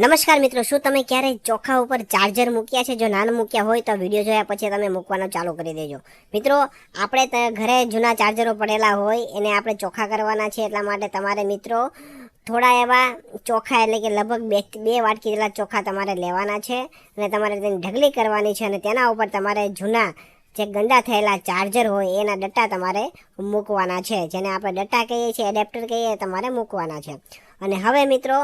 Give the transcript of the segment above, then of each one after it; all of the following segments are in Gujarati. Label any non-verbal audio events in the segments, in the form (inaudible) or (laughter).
નમસ્કાર મિત્રો, શું તમે ક્યારેય ચોખા ઉપર ચાર્જર મૂક્યા છે? જો નાના મૂક્યા હોય તો વીડિયો જોયા પછી તમે મૂકવાનું ચાલુ કરી દેજો. મિત્રો, આપણે ઘરે જૂના ચાર્જરો પડેલા હોય, એને આપણે ચોખા કરવાના છે. એટલા માટે તમારે મિત્રો થોડા એવા ચોખા, એટલે કે લગભગ બે બે વાટકી જેટલા ચોખા તમારે લેવાના છે અને તમારે તેની ઢગલી કરવાની છે અને તેના ઉપર તમારે જૂના જે ગંદા થયેલા ચાર્જર હોય, એના ડટ્ટા તમારે મૂકવાના છે. જેને આપણે ડટ્ટા કહીએ છીએ, એડેપ્ટર કહીએ તમારે મૂકવાના છે. અને હવે મિત્રો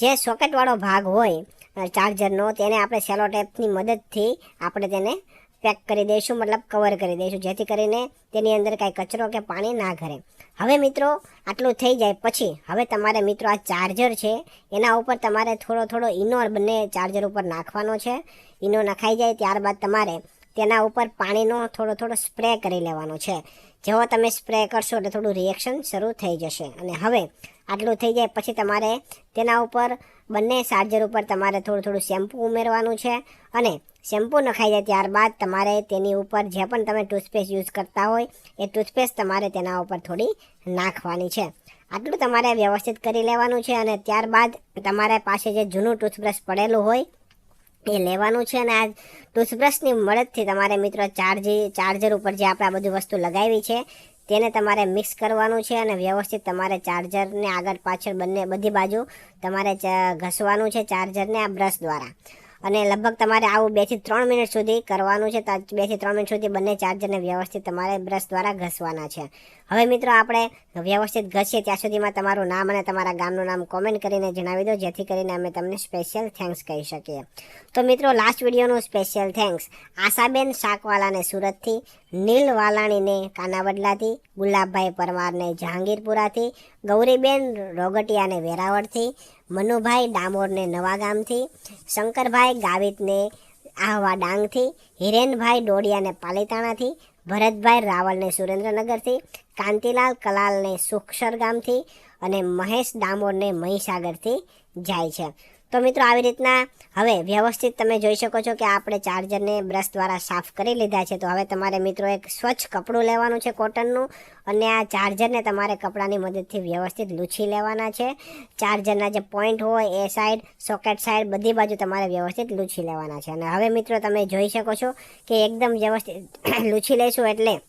જે સોકેટવાળો ભાગ હોય ચાર્જરનો તેને આપણે સેલો ટેપની મદદથી આપણે તેને પેક કરી દઈશું, મતલબ કવર કરી દઈશું, જેથી કરીને તેની અંદર કાંઈ કચરો કે પાણી ના ઘરે. હવે મિત્રો, આટલું થઈ જાય પછી, હવે તમારે મિત્રો આ ચાર્જર છે, એના ઉપર તમારે થોડો થોડો ઈનો બંને ચાર્જર ઉપર નાખવાનો છે. ઈનો નખાઈ જાય, ત્યારબાદ તમારે તેના ઉપર પાણીનો થોડો થોડો સ્પ્રે કરી લેવાનો છે. જેવો તમે સ્પ્રે કરશો એટલે થોડું રિએક્શન શરૂ થઈ જશે. અને હવે આટલું થઈ જાય પછી તમારે તેના ઉપર બંને ચાર્જર ઉપર તમારે થોડું થોડું શેમ્પૂ ઉમેરવાનું છે. અને શેમ્પૂ નખાઈ જાય ત્યારબાદ તમારે તેની ઉપર જે પણ તમે ટૂથપેસ્ટ યુઝ કરતા હોય એ ટૂથપેસ્ટ તમારે તેના ઉપર થોડી નાખવાની છે. આટલું તમારે વ્યવસ્થિત કરી લેવાનું છે અને ત્યારબાદ તમારે પાસે જે જૂનું ટૂથબ્રશ પડેલું હોય એ લેવાનું છે અને આ ટૂથબ્રશની મદદથી તમારે મિત્રો ચાર્જી ચાર્જર ઉપર જે આપણે આ બધી વસ્તુ લગાવી છે તેને તમારે મિક્સ કરવાનું છે અને વ્યવસ્થિત તમારે ચાર્જરને આગળ પાછળ બંને બધી બાજુ તમારે ઘસવાનું છે ચાર્જરને આ બ્રશ દ્વારા. અને લગભગ તમારે આવું બેથી ત્રણ મિનિટ સુધી કરવાનું છે બેથી ત્રણ મિનિટ સુધી બંને ચાર્જરને વ્યવસ્થિત તમારે બ્રશ દ્વારા ઘસવાના છે. હવે મિત્રો આપણે વ્યવસ્થિત ઘસીએ ત્યાં સુધીમાં તમારું નામ અને તમારા ગામનું નામ કોમેન્ટ કરીને જણાવી દો, જેથી કરીને અમે તમને સ્પેશિયલ થેન્ક્સ કહી શકીએ. તો મિત્રો લાસ્ટ વિડીયોનું સ્પેશિયલ થેન્ક્સ આશાબેન શાકવાલાને સુરતથી, નીલ વાલાણીને કાનાવડલાથી, ગુલાબભાઈ પરમારને જહાંગીરપુરાથી, ગૌરીબેન રોગટિયાને વેરાવળથી મનુભાઈ ડામોરને નવા ગામથી, શંકરભાઈ ગાવિતને આહવા ડાંગથી, હિરેનભાઈ ડોડિયાને પાલીતાણાથી, ભરતભાઈ રાવલને સુરેન્દ્રનગરથી, કાંતિલાલ કલાલને સુખસર ગામથી અને મહેશ ડામોરને મહીસાગરથી જાય છે. તો મિત્રો, આવી રીતના હવે વ્યવસ્થિત તમે જોઈ શકો છો કે આપણે ચાર્જરને બ્રશ દ્વારા સાફ કરી લીધા છે. તો હવે તમારે મિત્રો એક સ્વચ્છ કપડું લેવાનું છે કોટનનું અને આ ચાર્જરને તમારે કપડાની મદદથી વ્યવસ્થિત લૂછી લેવાના છે. ચાર્જરના જે પોઈન્ટ હોય એ સાઈડ, સોકેટ સાઈડ બધી બાજુ તમારે વ્યવસ્થિત લૂછી લેવાના છે. અને હવે મિત્રો, તમે જોઈ શકો છો કે એકદમ વ્યવસ્થિત (coughs) લૂછી લઈશું એટલે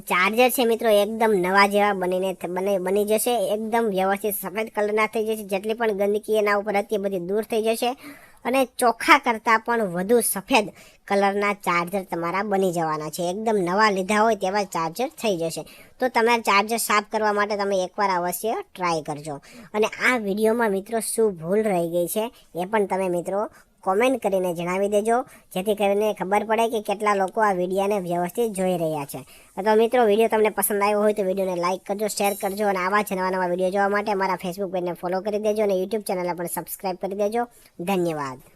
ચાર્જર છે મિત્રો, એકદમ નવા જેવા બનીને બની બની જશે. એકદમ વ્યવસ્થિત સફેદ કલરના થઈ જશે. જેટલી પણ ગંદકી એના ઉપર હતી બધી દૂર થઈ જશે. અને ચોખ્ખા કરતાં પણ વધુ સફેદ કલરના ચાર્જર તમારા બની જવાના છે. એકદમ નવા લીધા હોય તેવા ચાર્જર થઈ જશે. તો તમે ચાર્જર સાફ કરવા માટે તમે એકવાર અવશ્ય ટ્રાય કરજો. અને આ વિડીયોમાં મિત્રો શું ભૂલ રહી ગઈ છે એ પણ તમે મિત્રો કોમેન્ટ કરીને જણાવી દેજો. જેથી કરીને ખબર પડે કે કેટલા લોકો આ વિડીયાને વ્યવસ્થિત જોઈ રહ્યા છે. તો મિત્રો, વીડિયો તમને પસંદ આવ્યો હોય તો વિડીયોને લાઇક કરજો શેર કરજો અને આવા જ નવા નવા વીડિયો જોવા માટે મારા ફેસબુક પેજને ફોલો કરી દેજો અને યુટ્યુબ ચેનલને પણ સબસ્ક્રાઈબ કરી દેજો. ધન્યવાદ.